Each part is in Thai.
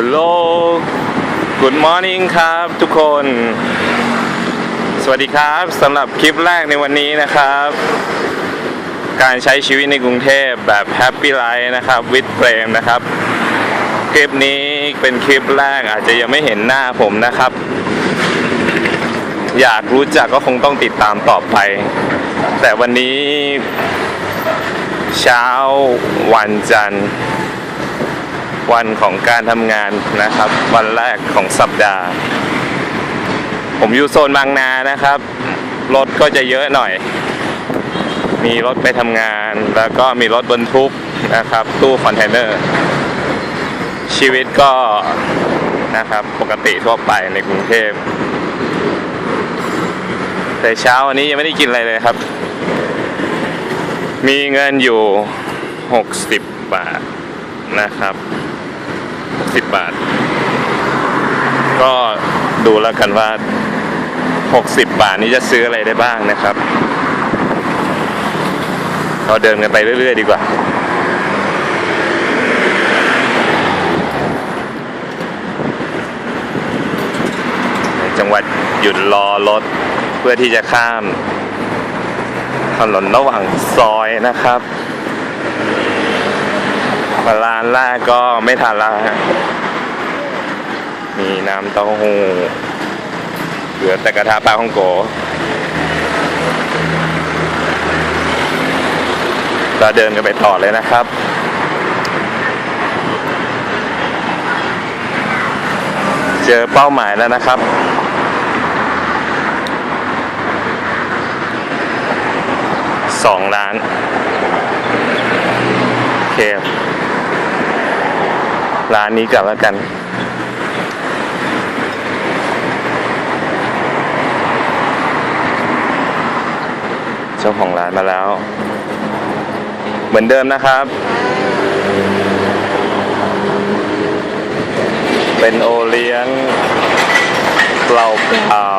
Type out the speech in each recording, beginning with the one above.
Hello Good morning ครับทุกคน สวัสดีครับสำหรับคลิปแรกในวันนี้นะครับ การใช้ชีวิตในกรุงเทพแบบ Happy Life นะครับ with Frame นะครับ คลิปนี้เป็นคลิปแรกอาจจะยังไม่เห็นหน้าผมนะครับ อยากรู้จักก็คงต้องติดตามต่อไป แต่วันนี้เช้าวันจันทร์ วันของการทำงานนะครับ วันแรกของสัปดาห์ ผมอยู่โซนบางนานะครับ รถก็จะเยอะหน่อย มีรถไปทำงาน แล้วก็มีรถบรรทุกนะครับ ตู้คอนเทนเนอร์ ชีวิตก็นะครับปกติทั่วไปในกรุงเทพแต่เช้าวันนี้ยังไม่ได้กินอะไรเลยครับ มีเงินอยู่ 60 บาท นะครับ10บาท ก็ดูแล้วกันว่า 60 บาทนี้จะซื้ออะไรได้บ้างนะครับเราเดินกันไปเรื่อย ๆ ดีกว่าจังหวัดหยุดรอรถเพื่อที่จะข้ามถนนระหว่างซอยนะครับ มาร้านแรกก็ไม่ทันและฮะมีน้ำเต้าหู้เหลือแต่กระทะปลาฮ่องโกเราเดินกันไปต่อเลยนะครับเจอเป้าหมายแล้วนะครับ สองล้าน โอเค ร้านนี้กลับแล้วกัน เจ้าของร้านมาแล้ว เหมือนเดิมนะครับ เป็นโอเลี้ยงเปล่าเปล่า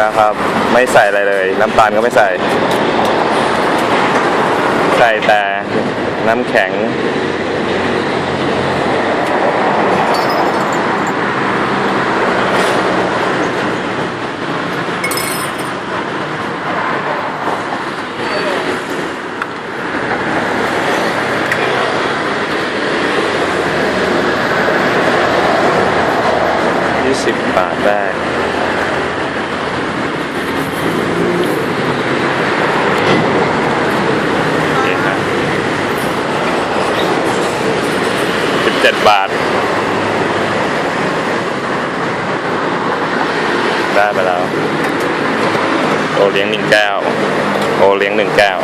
นะครับ ไม่ใส่อะไรเลย น้ำตาลก็ไม่ใส่ ใส่แต่น้ำแข็ง 7 บาท ได้ไปแล้ว โอเลี้ยงหนึ่งแก้ว โอเลี้ยงหนึ่งแก้ว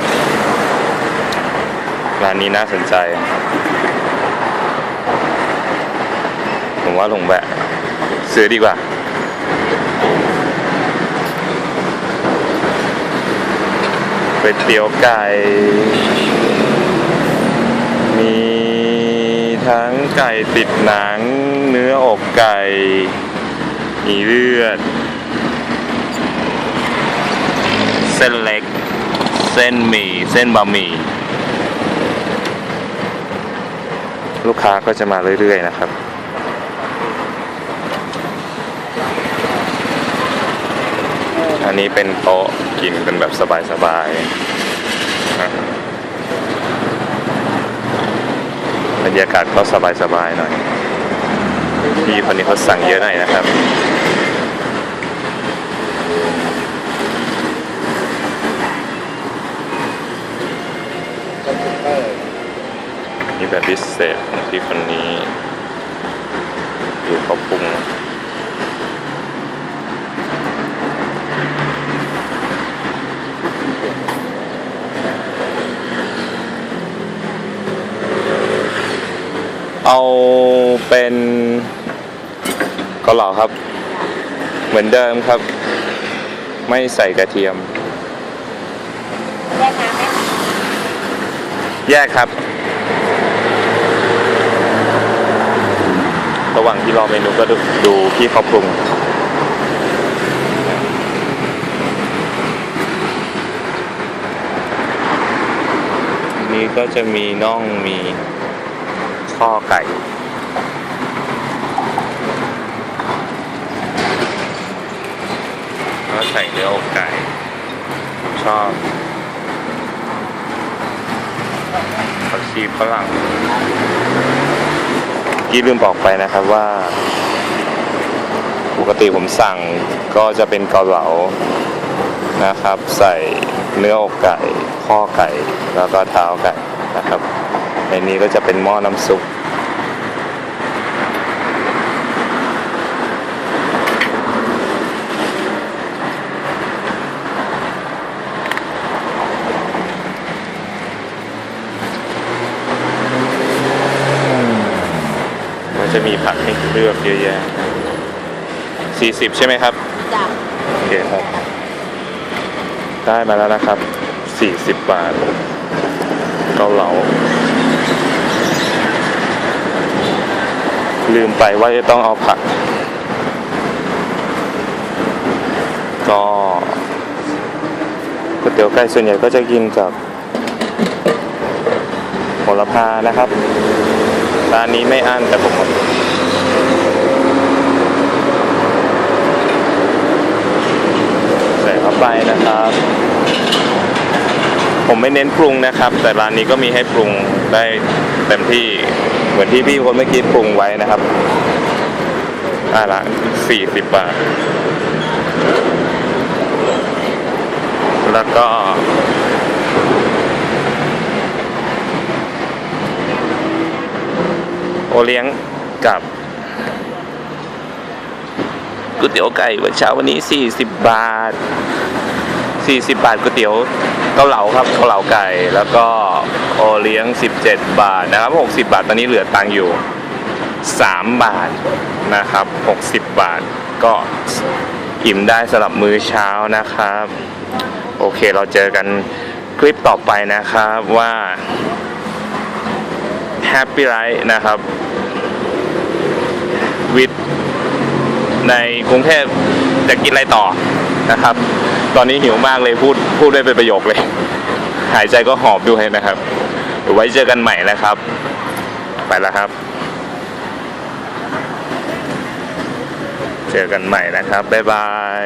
ร้านนี้น่าสนใจ ผมว่าลงแบะ ซื้อดีกว่าเป็นเตียวไก่ ไก่ติดหนัง เนื้ออกไก่ มีเลือด เส้นเล็ก เส้นหมี่ เส้นบะหมี่ ลูกค้าก็จะมาเรื่อย ๆ นะครับอันนี้เป็นโต๊ะกินกันแบบสบายๆนะ บรรยากาศก็สบายๆหน่อย พี่คนนี้เขาสั่งเยอะหน่อยนะครับนี่แบบพิเศษของพี่คนนี้อยู่เขาปรุง เอาเป็นเกาเหลาครับ เหมือนเดิมครับ ไม่ใส่กระเทียม แยกน้ำไหมแยกครับ ระหว่างที่รอเมนูก็ดูดูพี่เขาปรุง นี้ก็จะมีน่องมี ข้อไก่ ก็ใส่เนื้ออกไก่ ชอบผักชีฝรั่งกี้ลืมบอกไปนะครับว่า ปกติผมสั่งก็จะเป็นเกาเหลานะครับ ใส่เนื้ออกไก่ ข้อไก่ แล้วก็เท้าไก่ ในนี้ก็จะเป็นหม้อน้ำซุปก็จะมีผักให้เลือกเยอะแยะ40 ใช่ไหมครับจ้ะโอเคครับ ได้มาแล้วนะครับ 40 บาท เกาเหลา ลืมไปว่าจะต้องเอาผัก ก็ก๋วยเตี๋ยวไก่ส่วนใหญ่ก็จะกินกับโหระพานะครับร้านนี้ไม่อั้นแต่ผมใส่เข้าไปนะครับ ผมไม่เน้นปรุงนะครับ แต่ร้านนี้ก็มีให้ปรุงได้เต็มที่เหมือนที่พี่คนเมื่อกี้ปรุงไว้นะครับอ่าละสี่สิบบาท แล้วก็โอเลี้ยงกับก๋วยเตี๋ยวไก่วันเช้าวันนี้ 40 บาท 40 บาทก๋วยเตี๋ยวเกาเหลาครับเกาเหลาไก่แล้วก็โอเลี้ยง 17 บาทนะครับ 60 บาทตอนนี้เหลือตังค์อยู่ 3 บาทนะครับ 60 บาทก็อิ่มได้สำหรับมื้อเช้านะครับ โอเคเราเจอกันคลิปต่อไปนะครับว่า Happy Life นะครับวิทในกรุงเทพจะกินอะไรต่อนะครับ ตอนนี้หิวมากเลยพูดพูดได้เป็นประโยคเลย หายใจก็หอบด้วยนะครับเดี๋ยวไว้เจอกันใหม่นะครับ ไปแล้วครับ เจอกันใหม่นะครับบ๊ายบาย